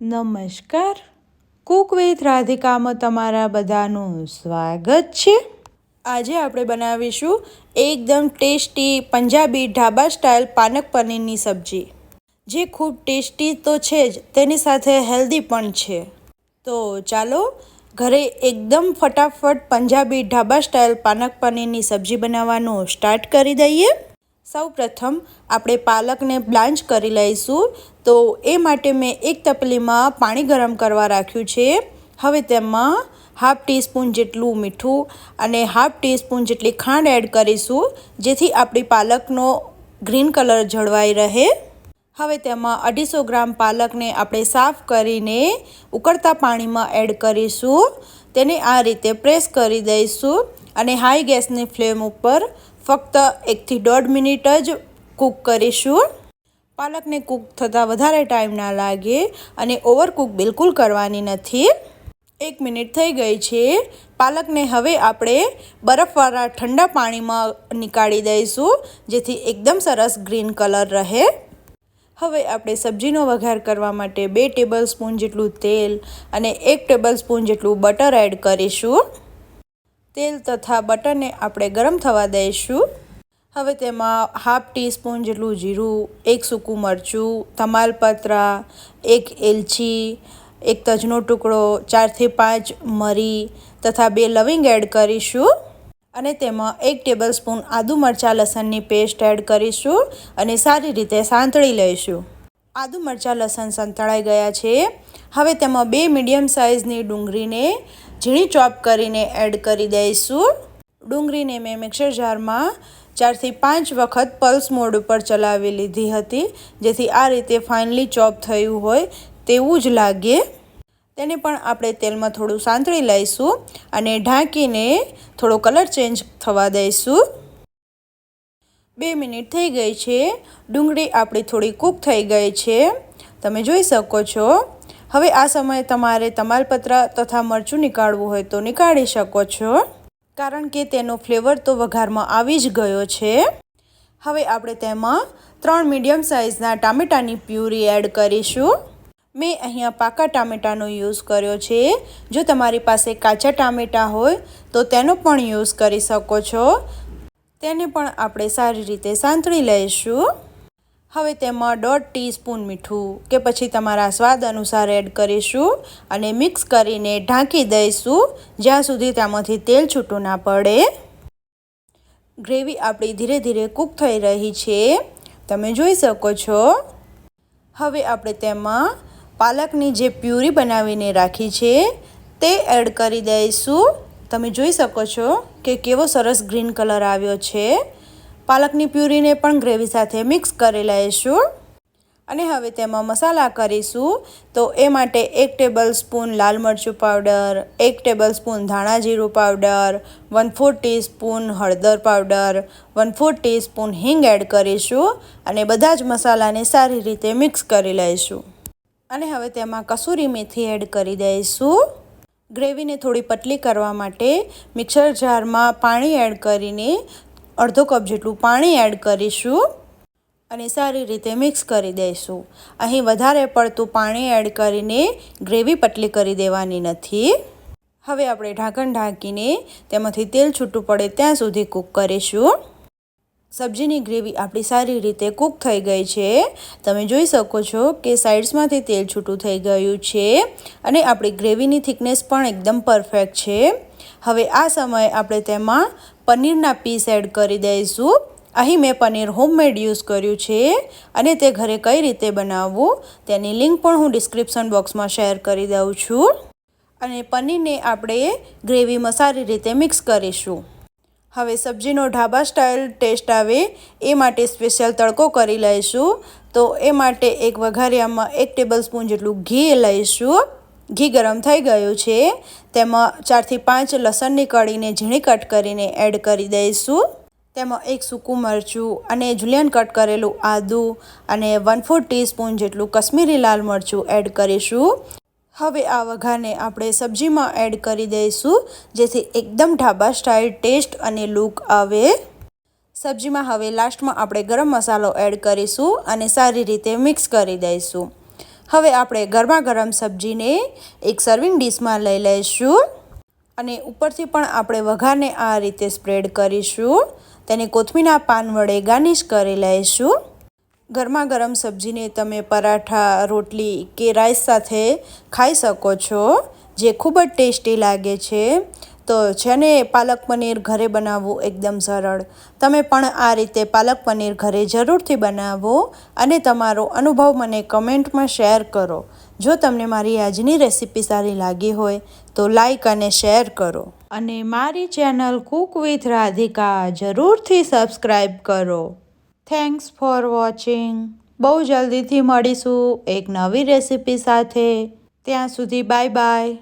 નમસ્કાર. Cook with રાધિકામાં તમારા બધાનું સ્વાગત છે. આજે આપણે બનાવીશું એકદમ ટેસ્ટી પંજાબી ઢાબા સ્ટાઇલ પાનક પનીરની સબ્જી. જે ખૂબ ટેસ્ટી તો છે જ, તેની સાથે હેલ્ધી પણ છે. તો ચાલો ઘરે એકદમ ફટાફટ પંજાબી ઢાબા સ્ટાઇલ પાનક પનીરની સબ્જી બનાવવાનું સ્ટાર્ટ કરી દઈએ. સૌ પ્રથમ આપણે પાલકને બ્લાન્ચ કરી લઈશું. તો એ માટે મેં એક તપલીમાં પાણી ગરમ કરવા રાખ્યું છે. હવે તેમાં હાફ ટીસ્પૂન જેટલું મીઠું અને હાફ ટીસ્પૂન જેટલી ખાંડ એડ કરીશું, જેથી આપણી પાલકનો ગ્રીન કલર જળવાઈ રહે. હવે તેમાં અઢીસો ગ્રામ પાલકને આપણે સાફ કરીને ઉકળતા પાણીમાં એડ કરીશું. તેને આ રીતે પ્રેસ કરી દઈશું અને હાઈ ગેસની ફ્લેમ ઉપર ફક્ત એકથી દોઢ મિનિટ જ કૂક કરીશું. પાલકને કૂક થતાં વધારે ટાઈમ ના લાગે અને ઓવરકૂક બિલકુલ કરવાની નથી. એક મિનિટ થઈ ગઈ છે. પાલકને હવે આપણે બરફવાળા ઠંડા પાણીમાં નીકાળી દઈશું, જેથી એકદમ સરસ ગ્રીન કલર રહે. હવે આપણે સબ્જીનો વઘાર કરવા માટે બે ટેબલ સ્પૂન જેટલું તેલ અને એક ટેબલ સ્પૂન જેટલું બટર એડ કરીશું. તેલ તથા બટરને આપણે ગરમ થવા દઈશું. હવે તેમાં હાફ ટીસ્પૂન જેટલું જીરું, એક સૂકું મરચું, તમાલપત્રા, એક એલચી, એક તજનો ટુકડો, ચારથી પાંચ મરી તથા બે લવિંગ એડ કરીશું. અને તેમાં એક ટેબલ સ્પૂન આદુ મરચાં લસણની પેસ્ટ એડ કરીશું અને સારી રીતે સાંતળી લઈશું. આદુ મરચાં લસણ સંતળાઈ ગયા છે. હવે તેમાં બે મીડિયમ સાઇઝની ડુંગળીને ઝીણી ચોપ કરીને એડ કરી દઈશું. ડુંગળીને મેં મિક્સર જારમાં ચારથી પાંચ વખત પલ્સ મોડ ઉપર ચલાવી લીધી હતી, જેથી આ રીતે ફાઇનલી ચોપ થયું હોય તેવું જ લાગે. તેને પણ આપણે તેલમાં થોડું સાંતળી લઈશું અને ઢાંકીને થોડો કલર ચેન્જ થવા દઈશું. બે મિનિટ થઈ ગઈ છે. ડુંગળી આપણી થોડી કૂક થઈ ગઈ છે. તમે જોઈ શકો છો હવે આ સમયે તમારે તમાલપત્ર તથા મરચું નીકાળવું હોય તો નીકાળી શકો છો. કારણ કે તેનો ફ્લેવર તો વઘારમાં આવી જ ગયો છે. હવે આપણે તેમાં ત્રણ મીડિયમ સાઇઝના ટામેટાની પ્યુરી એડ કરીશું. મેં અહીંયા પાકા ટામેટાનો યુઝ કર્યો છે. જો તમારી પાસે કાચા ટામેટાં હોય તો તેનો પણ યુઝ કરી શકો છો. તેને પણ આપણે સારી રીતે સાંતળી લઈશું. હવે તેમાં દોઢ ટીસ્પૂન મીઠું કે પછી તમારા સ્વાદ અનુસાર એડ કરીશું અને મિક્સ કરીને ઢાંકી દઈશું, જ્યાં સુધી તેમાંથી તેલ છૂટું ના પડે. ગ્રેવી આપણી ધીરે ધીરે કૂક થઈ રહી છે. તમે જોઈ શકો છો. હવે આપણે તેમાં પાલકની જે પ્યુરી બનાવીને રાખી છે, તે એડ કરી દઈશું. તમે જોઈ શકો છો કે કેવો સરસ ગ્રીન કલર આવ્યો છે. પાલકની પ્યુરીને પણ ગ્રેવી સાથે મિક્સ કરી લઈશું અને હવે તેમાં મસાલા કરીશું. તો એ માટે એક ટેબલ સ્પૂન લાલ મરચું પાવડર, એક ટેબલ સ્પૂન ધાણા જીરું પાવડર, વન ફોર ટીસ્પૂન હળદર પાવડર, વન ફોર ટીસ્પૂન હિંગ એડ કરીશું અને બધા જ મસાલાને સારી રીતે મિક્સ કરી લઈશું. અને હવે તેમાં કસૂરી મેથી એડ કરી દઈશું. ગ્રેવીને થોડી પતલી કરવા માટે મિક્સર જારમાં પાણી એડ કરીને અડધો કપ જેટલું પાણી એડ કરીશું અને સારી રીતે મિક્સ કરી દઈશું. અહીં વધારે પડતું પાણી એડ કરીને ગ્રેવી પતલી કરી દેવાની નથી. હવે આપણે ઢાંકણ ઢાંકીને તેમાંથી તેલ છૂટું પડે ત્યાં સુધી કૂક કરીશું. સબ્જીની ગ્રેવી આપણી સારી રીતે કૂક થઈ ગઈ છે. તમે જોઈ શકો છો કે સાઇડ્સમાંથી તેલ છૂટું થઈ ગયું છે અને આપણી ગ્રેવીની થિકનેસ પણ એકદમ પરફેક્ટ છે. હવે આ સમયે આપણે તેમાં પનીરના પીસ એડ કરી દઈશું. અહીં મેં પનીર હોમમેડ યુઝ કર્યું છે અને તે ઘરે કઈ રીતે બનાવવું તેની લિંક પણ હું ડિસ્ક્રિપ્શન બોક્સમાં શેર કરી દઉં છું. અને પનીરને આપણે ગ્રેવીમાં સારી રીતે મિક્સ કરીશું. હવે સબ્જીનો ઢાબા સ્ટાઇલ ટેસ્ટ આવે એ માટે સ્પેશિયલ તડકો કરી લઈશું. તો એ માટે એક વઘારિયામાં એક ટેબલ સ્પૂન જેટલું ઘી લઈશું. ઘી ગરમ થઈ ગયું છે, તેમાં ચારથી પાંચ લસણની કળીને ઝીણી કટ કરીને એડ કરી દઈશું. તેમાં એક સૂકું મરચું અને જુલિયન કટ કરેલું આદું અને વન ફોર ટીસ્પૂન જેટલું કશ્મીરી લાલ મરચું એડ કરીશું. હવે આ વઘારને આપણે સબ્જીમાં એડ કરી દઈશું, જેથી એકદમ ઢાબા સ્ટાઇલ ટેસ્ટ અને લુક આવે. સબ્જીમાં હવે લાસ્ટમાં આપણે ગરમ મસાલો એડ કરીશું અને સારી રીતે મિક્સ કરી દઈશું. હવે આપણે ગરમા ગરમ સબ્જીને એક સર્વિંગ ડીશમાં લઈ લઈશું. અને ઉપરથી પણ આપણે વઘારને આ રીતે સ્પ્રેડ કરીશું. તેને કોથમીના પાન વડે ગાર્નિશ કરી લઈશું. ગરમા ગરમ સબ્જીને તમે પરાઠા, રોટલી કે રાઈસ સાથે ખાઈ શકો છો, જે ખૂબ જ ટેસ્ટી લાગે છે. તો છે ને પાલક પનીર ઘરે બનાવવું એકદમ સરળ. તમે પણ આ રીતે પાલક પનીર ઘરે જરૂરથી બનાવો અને તમારો અનુભવ મને કમેન્ટમાં શેર કરો. જો તમને મારી આજની રેસીપી સારી લાગી હોય, તો લાઈક અને શેર કરો. અને મારી ચેનલ કુક વિથ રાધિકા જરૂરથી સબસ્ક્રાઈબ કરો. Thanks for watching. બહુ જલ્દીથી મળીશું એક નવી રેસીપી સાથે. ત્યાં સુધી બાય બાય.